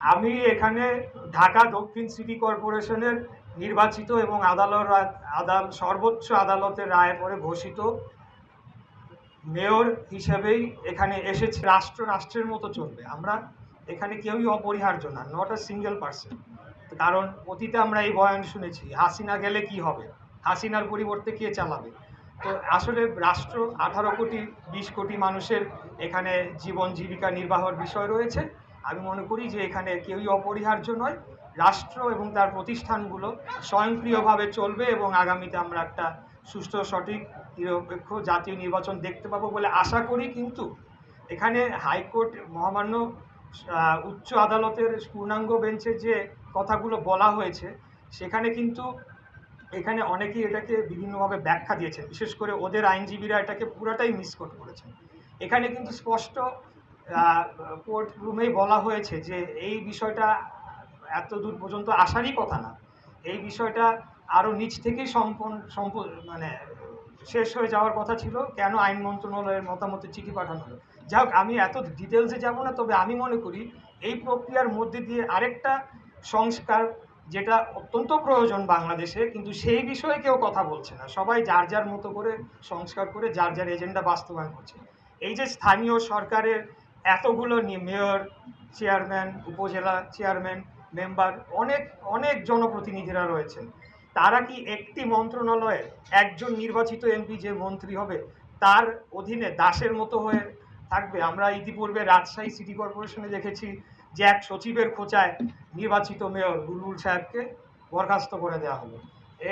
আমি এখানে ঢাকা দক্ষিণ সিটি কর্পোরেশনের নির্বাচিত এবং আদালত আদাল, সর্বোচ্চ আদালতের রায় পরে ঘোষিত মেয়র হিসেবেই এখানে এসেছি। রাষ্ট্র রাষ্ট্রের মতো চলবে। আমরা এখানে কেউই অপরিহার্য না নট আ সিঙ্গেল পার্সন কারণ অতীতে আমরা এই বয়ান শুনেছি, হাসিনা গেলে কি হবে? হাসিনার পরিবর্তে কে চালাবে? তো আসলে রাষ্ট্র আঠারো কোটি, বিশ কোটি মানুষের এখানে জীবন জীবিকা নির্বাহের বিষয় রয়েছে। আমি মনে করি যে এখানে কেউই অপরিহার্য নয়। রাষ্ট্র এবং তার প্রতিষ্ঠানগুলো স্বয়ংক্রিয়ভাবে চলবে এবং আগামীতে আমরা একটা সুষ্ঠু, সঠিক, নিরপেক্ষ জাতীয় নির্বাচন দেখতে পাবো বলে আশা করি। কিন্তু এখানে হাইকোর্ট মহামান্য উচ্চ আদালতের পূর্ণাঙ্গ বেঞ্চে যে কথাগুলো বলা হয়েছে, সেখানে কিন্তু এখানে অনেকেই এটাকে বিভিন্নভাবে ব্যাখ্যা দিয়েছেন। বিশেষ করে ওদের আইনজীবীরা এটাকে পুরোটাই মিসকোট করেছেন। এখানে কিন্তু স্পষ্ট কোর্ট রুমেই বলা হয়েছে যে এই বিষয়টা এত দূর পর্যন্ত আসারই কথা না। এই বিষয়টা আরও নিচ থেকেই সম্পন্ন সম্প মানে শেষ হয়ে যাওয়ার কথা ছিল, কেন আইন মন্ত্রণালয়ের মতামতের চিঠি পাঠানো হলো। যাই হোক, আমি এত ডিটেলসে যাব না, তবে আমি মনে করি এই প্রক্রিয়ার মধ্যে দিয়ে আরেকটা সংস্কার যেটা অত্যন্ত প্রয়োজন বাংলাদেশে, কিন্তু সেই বিষয়ে কেউ কথা বলছে না। সবাই যার যার মতো করে সংস্কার করে, যার যার এজেন্ডা বাস্তবায়ন করছে। এই যে স্থানীয় সরকারের এতগুলো mayor chairman upazila chairman member অনেক অনেক জনপ্রতিনিধিরা রয়েছেন। তারা কি একটি মন্ত্রণালয়ে একজন নির্বাচিত এমপি যে মন্ত্রী হবে, তার অধীনে দাসের মতো হয়ে থাকবে? আমরা ইতিপূর্বে রাজশাহী সিটি কর্পোরেশনে দেখেছি যে এক সচিবের খোঁচায় নির্বাচিত মেয়র বুলবুল সাহেবকে বরখাস্ত করে দেওয়া হলো।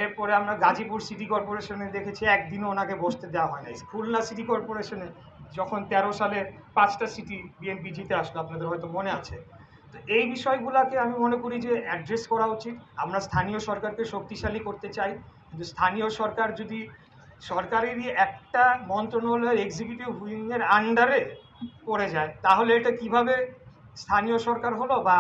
এরপরে আমরা গাজীপুর সিটি কর্পোরেশনে দেখেছি, একদিনও ওনাকে বসতে দেওয়া হয় নাই। খুলনা সিটি কর্পোরেশনে যখন তেরো সালে পাঁচটা সিটি বিএনপি জিতে আসলো, আপনাদের হয়তো মনে আছে। তো এই বিষয়গুলোকে আমি মনে করি যে অ্যাড্রেস করা উচিত। আমরা স্থানীয় সরকারকে শক্তিশালী করতে চাই। কিন্তু স্থানীয় সরকার যদি সরকারেরই একটা মন্ত্রণালয়ের এক্সিকিউটিভ উইংয়ের আন্ডারে পড়ে যায়, তাহলে এটা কীভাবে স্থানীয় সরকার হলো বা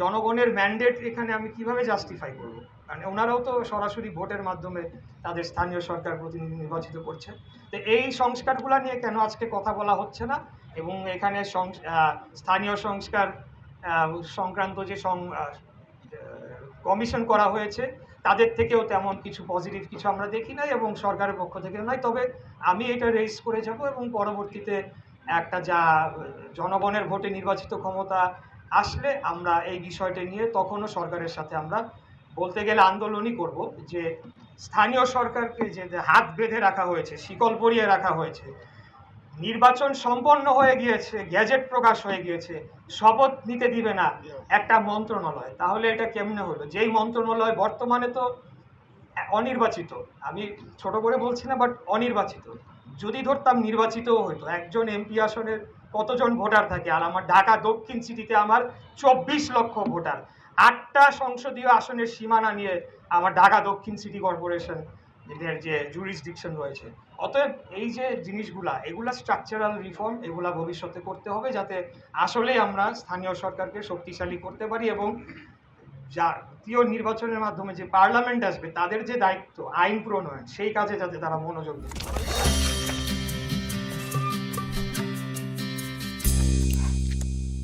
জনগণের ম্যান্ডেট এখানে আমি কীভাবে জাস্টিফাই করব? কারণ ওনারাও তো সরাসরি ভোটের মাধ্যমে তাদের স্থানীয় সরকার প্রতিনিধি নির্বাচিত করছে। তো এই সংস্কারগুলো নিয়ে কেন আজকে কথা বলা হচ্ছে না? এবং এখানে স্থানীয় সংস্কার সংক্রান্ত যে কমিশন করা হয়েছে, তাদের থেকেও তেমন কিছু পজিটিভ কিছু আমরা দেখি নাই এবং সরকারের পক্ষ থেকে নয় তবে আমি এটা রেজ করে যাব এবং পরবর্তীতে একটা যা জনগণের ভোটে নির্বাচিত ক্ষমতা আসলে আমরা এই বিষয়টা নিয়ে তখনও সরকারের সাথে আমরা বলতে গেলে আন্দোলনই করব যে স্থানীয় সরকারকে যে হাত বেঁধে রাখা হয়েছে, শিকল পরিয়ে রাখা হয়েছে, নির্বাচন সম্পন্ন হয়ে গিয়েছে, গ্যাজেট প্রকাশ হয়ে গিয়েছে, শপথ নিতে দিবে না একটা মন্ত্রণালয়। তাহলে এটা কেমনে হলো? যেই মন্ত্রণালয় বর্তমানে তো অনির্বাচিত, আমি ছোট করে বলছি না বাট অনির্বাচিত। যদি ধরতাম নির্বাচিতও হতো একজন এমপি আসনের কতজন ভোটার থাকে? আর আমার ঢাকা দক্ষিণ সিটিতে আমার চব্বিশ লক্ষ ভোটার। আটটা সংসদীয় আসনের সীমানা নিয়ে আমার ঢাকা দক্ষিণ সিটি কর্পোরেশন এদের যে জুরিসডিকশন রয়েছে। অতএব এই যে জিনিসগুলা, এগুলা স্ট্রাকচারাল রিফর্ম এগুলা ভবিষ্যতে করতে হবে যাতে আসলেই আমরা স্থানীয় সরকারকে শক্তিশালী করতে পারি এবং জাতীয় নির্বাচনের মাধ্যমে যে পার্লামেন্ট আসবে, তাদের যে দায়িত্ব, আইন প্রণয়ন, সেই কাজে যাতে তারা মনোযোগ দিতে পারে